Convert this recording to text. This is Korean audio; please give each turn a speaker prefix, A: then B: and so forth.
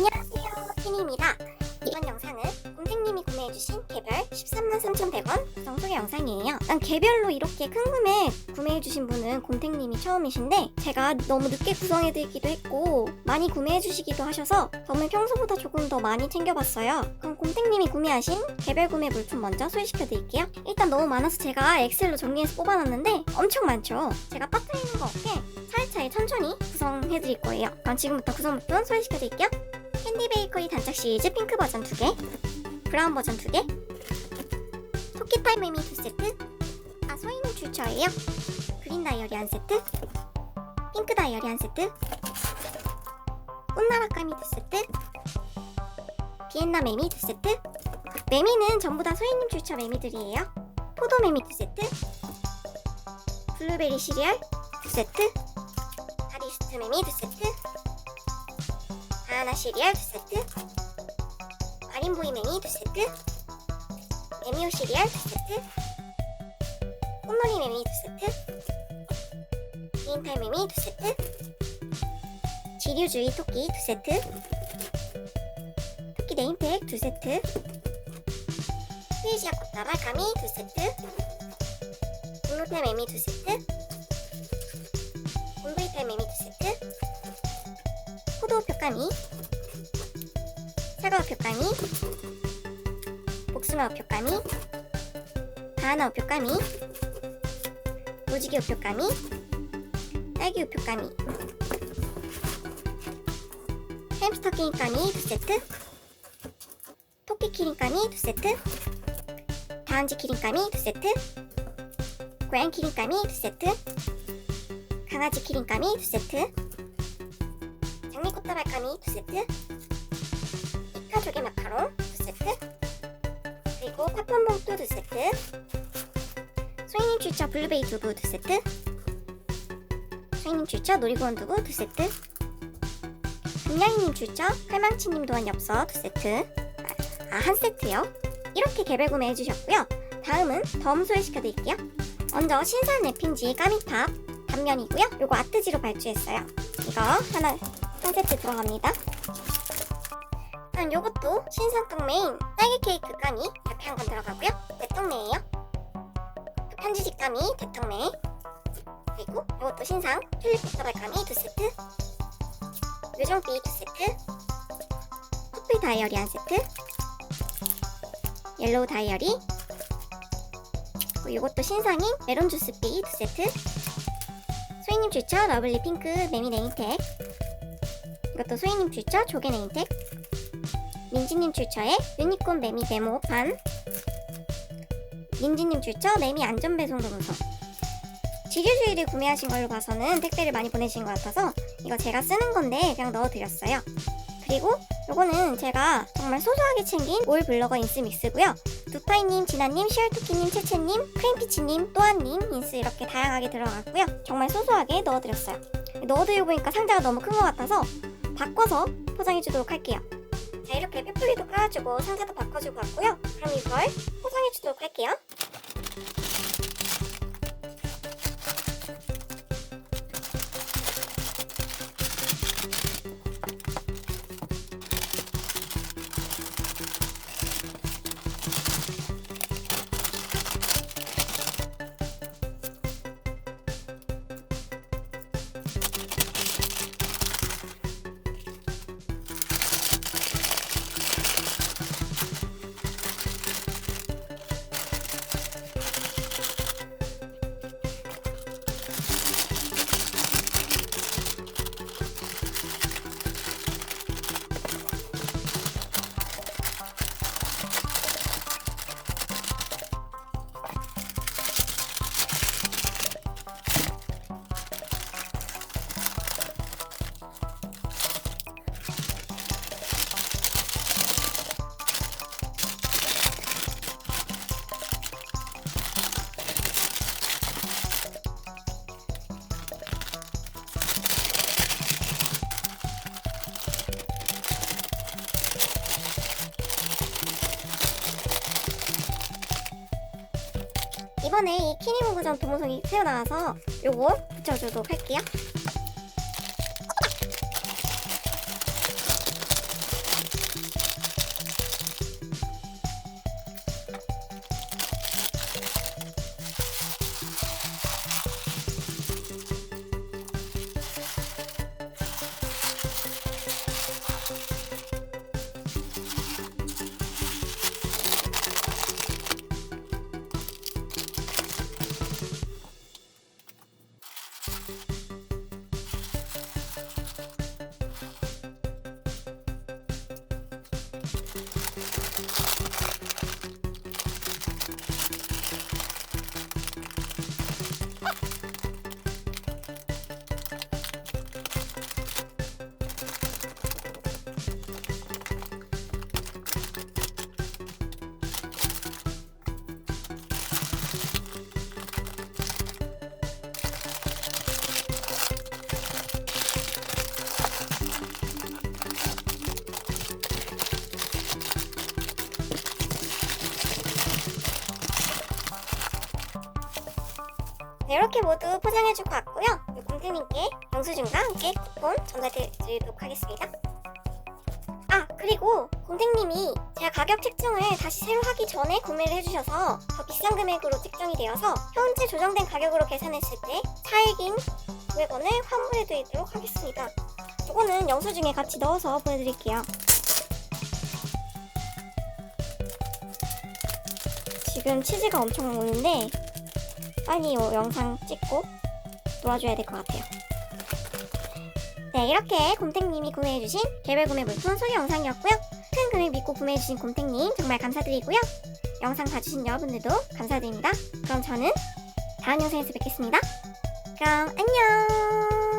A: 안녕하세요 키니입니다. 이번 영상은 곰탱님이 구매해주신 개별 13만 3,100원 구성 소개 영상이에요. 난 개별로 이렇게 큰 금액 구매해주신 분은 곰탱님이 처음이신데 제가 너무 늦게 구성해드리기도 했고 많이 구매해주시기도 하셔서 정말 평소보다 조금 더 많이 챙겨봤어요. 그럼 곰탱님이 구매하신 개별 구매 물품 먼저 소개시켜드릴게요. 일단 너무 많아서 제가 엑셀로 정리해서 뽑아놨는데 엄청 많죠? 제가 빠뜨리는 거 없게 차례차례 천천히 구성해드릴 거예요. 그럼 지금부터 구성 물품 소개시켜드릴게요 캔디 베이커리 단짝 시리즈 핑크 버전 2개, 브라운 버전 2개, 토끼 타이밍이 2세트, 아 서인님 출처예요. 그린 다이어리 한 세트, 핑크 다이어리 한 세트, 꽃나라 까미 2세트, 비엔나 매미 2세트, 매미는 전부 다 소희님 출처 매미들이에요. 포도 매미 2세트, 블루베리 시리얼 2세트, 다리스트 매미 2세트, 바나나 시리얼 2세트 마린 보이 매미 2세트 메미오 시리얼 2세트 꽃놀이 매미 2세트 비인탈 매미 2세트 지류주의 토끼 2세트 토끼 네임팩 2세트 스위지아 꽃다발 가미 2세트 공로탈 매미 2세트 곰브이탈 매미 2세트 포도 표까미 사과 표까미 복숭아 표까미 바나나 표까미 무지개 표까미 딸기 표까미 햄스터 키링까미 2세트? 토끼 키링까미 2세트? 다은지 키링까미 2세트? 고양 키링까미 2세트? 강아지 키링까미 2세트 장미꽃다발까미 2세트 이카 조개 마카롱 2세트 그리고 파판봉투 2세트 소이님 출처 블루베이 두부 2세트 소이님 출처 놀이공원 두부 2세트 금양이님 출처 칼망치님 도안 엽서 2세트. 아, 한 세트요? 이렇게 개별 구매해 주셨고요. 다음은 덤 소개시켜 드릴게요. 먼저 신선 랩핀지 까미탑 단면이고요. 요거 아트지로 발주했어요. 이거 하나 한 세트 들어갑니다. 그럼 요것도 신상떡 메인 딸기 케이크 까미 이렇게 한 건 들어가고요. 대떡메예요. 편지지 까미 대떡메 그리고 요것도 신상 튤립 꽃다발 까미 두 세트. 요정비 두 세트. 커플 다이어리 한 세트. 옐로우 다이어리. 그리고 요것도 신상인 메론 주스 비 두 세트. 소희님 추천 러블리 핑크 매미 네임택 이것도 소희님 출처 조개 네임택 민지님 출처의 유니콘 매미 데모판 민지님 출처 매미 안전배송 동서 지류주의를 구매하신 걸로 봐서는 택배를 많이 보내신 것 같아서 이거 제가 쓰는 건데 그냥 넣어드렸어요. 그리고 요거는 제가 정말 소소하게 챙긴 올 블러거 인스 믹스고요. 두파이님, 진아님, 시얼토끼님, 채채님, 크림피치님, 또한님 인스 이렇게 다양하게 들어갔고요. 정말 소소하게 넣어드렸어요. 넣어드리고 보니까 상자가 너무 큰 것 같아서 바꿔서 포장해 주도록 할게요. 자 이렇게 빼풀리도 깔아주고 상자도 바꿔주고 왔고요. 그럼 이걸 포장해 주도록 할게요. 이번에 이 키니모그전 도무송이 새어나와서 요거 붙여주도록 할게요. 네, 이렇게 모두 포장해주고 왔고요. 공주님께 영수증과 함께 쿠폰 전달드리도록 하겠습니다. 아 그리고 공택님이 제가 가격 책정을 다시 새로 하기 전에 구매를 해주셔서 더 비싼 금액으로 책정이 되어서 현재 조정된 가격으로 계산했을 때 차액인 900원을 환불해드리도록 하겠습니다. 이거는 영수증에 같이 넣어서 보내드릴게요. 지금 치즈가 엄청 오는데 빨리 이 영상 찍고 놓아줘야 될 것 같아요. 네, 이렇게 곰탱님이 구매해주신 개별 구매 물품 소개 영상이었고요. 큰 금액 믿고 구매해주신 곰탱님 정말 감사드리고요. 영상 봐주신 여러분들도 감사드립니다. 그럼 저는 다음 영상에서 뵙겠습니다. 그럼 안녕!